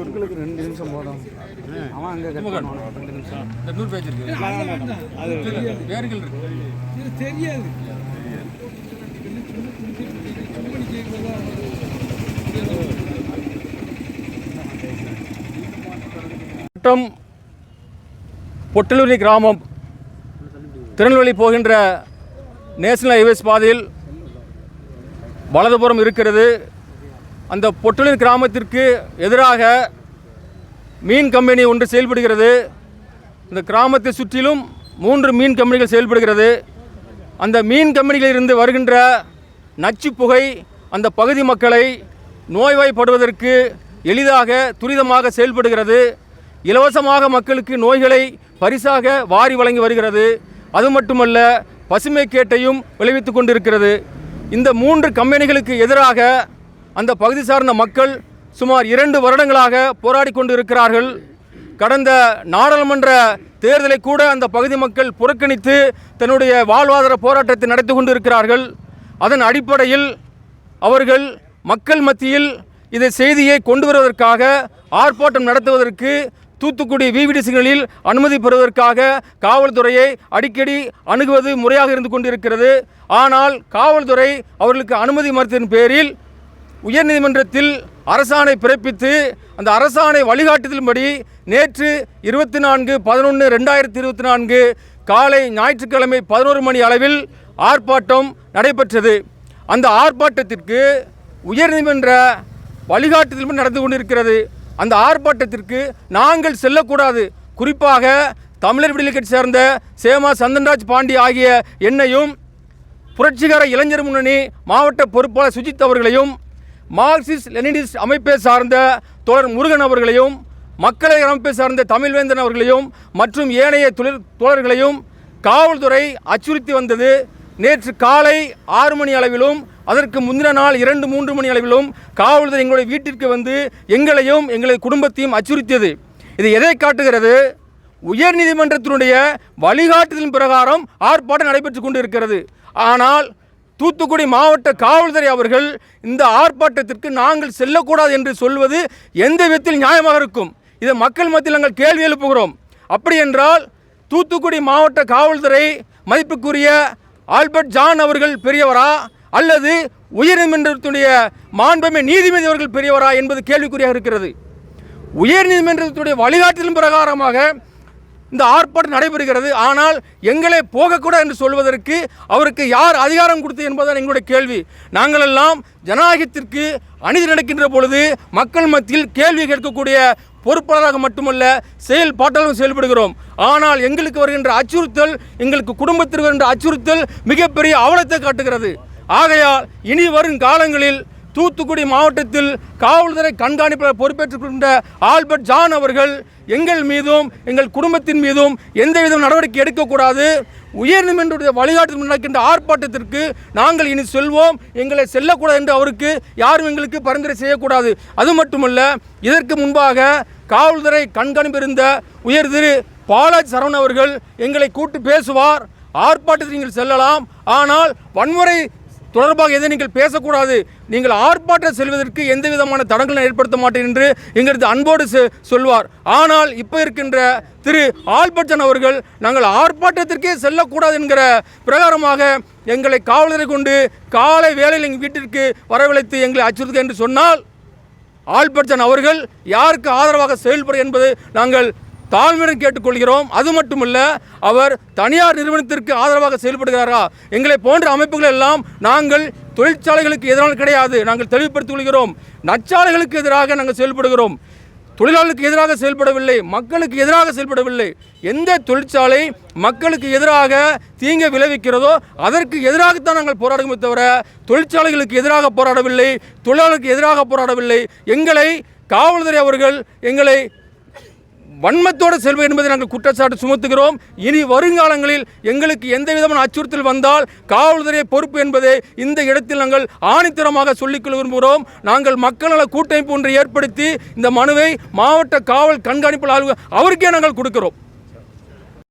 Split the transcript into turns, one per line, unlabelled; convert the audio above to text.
உங்களுக்கு ரெண்டு நிமிஷம் போதும். அவன் அங்கே ரெண்டு நிமிஷம்.
இந்த நூறு பேஜ் இருக்கு.
அது
வேர்கள் இருக்கு.
இது தெரியாது.
வட்டம் பொட்டலூரி கிராமம் திருநெல்வேலி போகின்ற நேஷனல் ஹைவேஸ் பாதையில் வலதுபுறம் இருக்கிறது. அந்த பொட்டலின் கிராமத்திற்கு எதிராக மீன் கம்பெனி ஒன்று செயல்படுகிறது. இந்த கிராமத்தை சுற்றிலும் மூன்று மீன் கம்பெனிகள் செயல்படுகிறது. அந்த மீன் கம்பெனிகளிலிருந்து வருகின்ற நச்சு புகை அந்த பகுதி மக்களை நோய்வாய்ப்படுவதற்கு எளிதாக துரிதமாக செயல்படுகிறது. இலவசமாக மக்களுக்கு நோய்களை பரிசாக வாரி வழங்கி வருகிறது. அது மட்டுமல்ல பசுமை கேட்டையும் விளைவித்துக் கொண்டிருக்கிறது. இந்த மூன்று கம்பெனிகளுக்கு எதிராக அந்த பகுதி சார்ந்த மக்கள் சுமார் இரண்டு வருடங்களாக போராடி கொண்டிருக்கிறார்கள். கடந்த நாடாளுமன்ற தேர்தலை கூட அந்த பகுதி மக்கள் புறக்கணித்து தன்னுடைய வாழ்வாதார போராட்டத்தை நடத்தி கொண்டிருக்கிறார்கள். அதன் அடிப்படையில் அவர்கள் மக்கள் மத்தியில் இதை செய்தியை கொண்டு வருவதற்காக ஆர்ப்பாட்டம் நடத்துவதற்கு தூத்துக்குடி விவிடி சிக்னலில் அனுமதி பெறுவதற்காக காவல்துறையை அடிக்கடி அணுகுவது முறையாக இருந்து கொண்டிருக்கிறது. ஆனால் காவல்துறை அவர்களுக்கு அனுமதி மறுத்தின் பேரில் உயர்நீதிமன்றத்தில் அரசாணை பிறப்பித்து அந்த அரசாணை வழிகாட்டுதலின்படி நேற்று இருபத்தி நான்கு பதினொன்று ரெண்டாயிரத்தி இருபத்தி நான்கு காலை ஞாயிற்றுக்கிழமை பதினோரு மணி அளவில் ஆர்ப்பாட்டம் நடைபெற்றது. அந்த ஆர்ப்பாட்டத்திற்கு உயர்நீதிமன்ற வழிகாட்டுதல் நடந்து கொண்டிருக்கிறது. அந்த ஆர்ப்பாட்டத்திற்கு நாங்கள் செல்லக்கூடாது. குறிப்பாக தமிழர் விடுதலை கட்சி சேர்ந்த சேமா சந்தன்ராஜ் பாண்டி ஆகிய என்னையும் புரட்சிகர இளைஞர் முன்னணி மாவட்ட பொறுப்பாளர் சுஜித் அவர்களையும் மார்க்சிஸ்ட் லெனினிஸ்ட் அமைப்பை சார்ந்த தோழர் முருகன் அவர்களையும் மக்களை அமைப்பை சார்ந்த தமிழ்வேந்தன் அவர்களையும் மற்றும் ஏனைய தொழில் தோழர்களையும் காவல்துறை அச்சுறுத்தி வந்தது. நேற்று காலை ஆறு மணி அளவிலும் அதற்கு முந்தின நாள் இரண்டு மூன்று மணி அளவிலும் காவல்துறை எங்களுடைய வீட்டிற்கு வந்து எங்களையும் எங்களது குடும்பத்தையும் அச்சுறுத்தியது. இது எதை காட்டுகிறது? உயர்நீதிமன்றத்தினுடைய வழிகாட்டுதலின் பிரகாரம் ஆர்ப்பாட்டம் நடைபெற்று கொண்டு இருக்கிறது ஆனால் தூத்துக்குடி மாவட்ட காவல்துறை அவர்கள் இந்த ஆர்ப்பாட்டத்திற்கு நாங்கள் செல்லக்கூடாது என்று சொல்வது எந்த விதத்தில் நியாயமாக இருக்கும்? இதை மக்கள் மத்தியில் நாங்கள் கேள்வி எழுப்புகிறோம். அப்படி என்றால் தூத்துக்குடி மாவட்ட காவல்துறை மதிப்புக்குரிய ஆல்பர்ட் ஜான் அவர்கள் பெரியவரா? அல்லது உயர்நீதிமன்றத்துடைய மாண்புமை நீதிபதி அவர்கள் பெரியவரா என்பது கேள்விக்குறியாக இருக்கிறது. உயர்நீதிமன்றத்துடைய வழிகாட்டுதலின் பிரகாரமாக இந்த ஆர்ப்பாட்டம் நடைபெறுகிறது. ஆனால் எங்களே போகக்கூடாது என்று சொல்வதற்கு அவருக்கு யார் அதிகாரம் கொடுத்தது என்பதுதான் எங்களுடைய கேள்வி. நாங்களெல்லாம் ஜனநாயகத்திற்கு அநீதி நடக்கின்ற பொழுது மக்கள் மத்தியில் கேள்வி கேட்கக்கூடிய பொறுப்பாளராக மட்டுமல்ல செயல்பாட்டாளரும் செயல்படுகிறோம். ஆனால் எங்களுக்கு வருகின்ற அச்சுறுத்தல் எங்களுக்கு குடும்பத்திற்கு வருகின்ற அச்சுறுத்தல் மிகப்பெரிய அவலத்தை காட்டுகிறது. ஆகையால் இனி வரும் காலங்களில் தூத்துக்குடி மாவட்டத்தில் காவல்துறை கண்காணிப்பாளர் பொறுப்பேற்றுக்கொண்ட ஆல்பர்ட் ஜான் அவர்கள் எங்கள் மீதும் எங்கள் குடும்பத்தின் மீதும் எந்தவித நடவடிக்கை எடுக்கக்கூடாது. உயர்நீதிமன்றத்துடைய வழிகாட்டு நடக்கின்ற ஆர்ப்பாட்டத்திற்கு நாங்கள் இனி செல்வோம். எங்களை செல்லக்கூடாது என்று அவருக்கு யாரும் எங்களுக்கு பரிந்துரை செய்யக்கூடாது. அது மட்டுமல்ல இதற்கு முன்பாக காவல்துறை கண்காணிப்பு இருந்த உயர் திரு பாலாஜி சரவணன் அவர்கள் எங்களை கூட்டு பேசுவார். ஆர்ப்பாட்டத்தில் நீங்கள் செல்லலாம். ஆனால் வன்முறை தொடர்பாக எதை நீங்கள் பேசக்கூடாது நீங்கள் ஆர்ப்பாட்டம் செல்வதற்கு எந்த விதமான தடங்களும் ஏற்படுத்த மாட்டேன் என்று எங்களது அன்போடு சொல்வார். ஆனால் இப்போ இருக்கின்ற திரு ஆல்பர்ட்சன் அவர்கள் நாங்கள் ஆர்ப்பாட்டத்திற்கே செல்லக்கூடாது என்கிற பிரகாரமாக எங்களை காவலரை கொண்டு காலை வேலையில் எங்கள் வீட்டிற்கு வரவழைத்து எங்களை அச்சுறுத்த என்று சொன்னால் ஆல்பர்ட்சன் அவர்கள் யாருக்கு ஆதரவாக செயல்படும் என்பது நாங்கள் தாழ்மையுடன் கேட்டுக்கொள்கிறோம். அது மட்டுமல்ல அவர் தனியார் நிறுவனத்திற்கு ஆதரவாக செயல்படுகிறாரா? எங்களை போன்ற அமைப்புகள் எல்லாம் நாங்கள் தொழிற்சாலைகளுக்கு எதிரான கிடையாது. நாங்கள் தெளிவுபடுத்திக் கொள்கிறோம். நச்சாலைகளுக்கு எதிராக நாங்கள் செயல்படுகிறோம். தொழிலாளர்களுக்கு எதிராக செயல்படவில்லை. மக்களுக்கு எதிராக செயல்படவில்லை. எந்த தொழிற்சாலை மக்களுக்கு எதிராக தீங்க விளைவிக்கிறதோ அதற்கு எதிராகத்தான் நாங்கள் போராடுமே தவிர தொழிற்சாலைகளுக்கு எதிராக போராடவில்லை. தொழிலாளர்களுக்கு எதிராக போராடவில்லை. எங்களை காவல்துறை அவர்கள் எங்களை வன்மத்தோடு செல்வது என்பதை நாங்கள் குற்றச்சாட்டு சுமத்துகிறோம். இனி வருங்காலங்களில் எங்களுக்கு எந்த விதமான அச்சுறுத்தல் வந்தால் காவல்துறை பொறுப்பு என்பதை இந்த இடத்தில் நாங்கள் ஆணித்தரமாக சொல்லிக்கொள்ள விரும்புகிறோம் நாங்கள் மக்கள் நல கூட்டமைப்பு ஒன்றை ஏற்படுத்தி இந்த மனுவை மாவட்ட காவல் கண்காணிப்பு அவருக்கே நாங்கள் கொடுக்கிறோம்.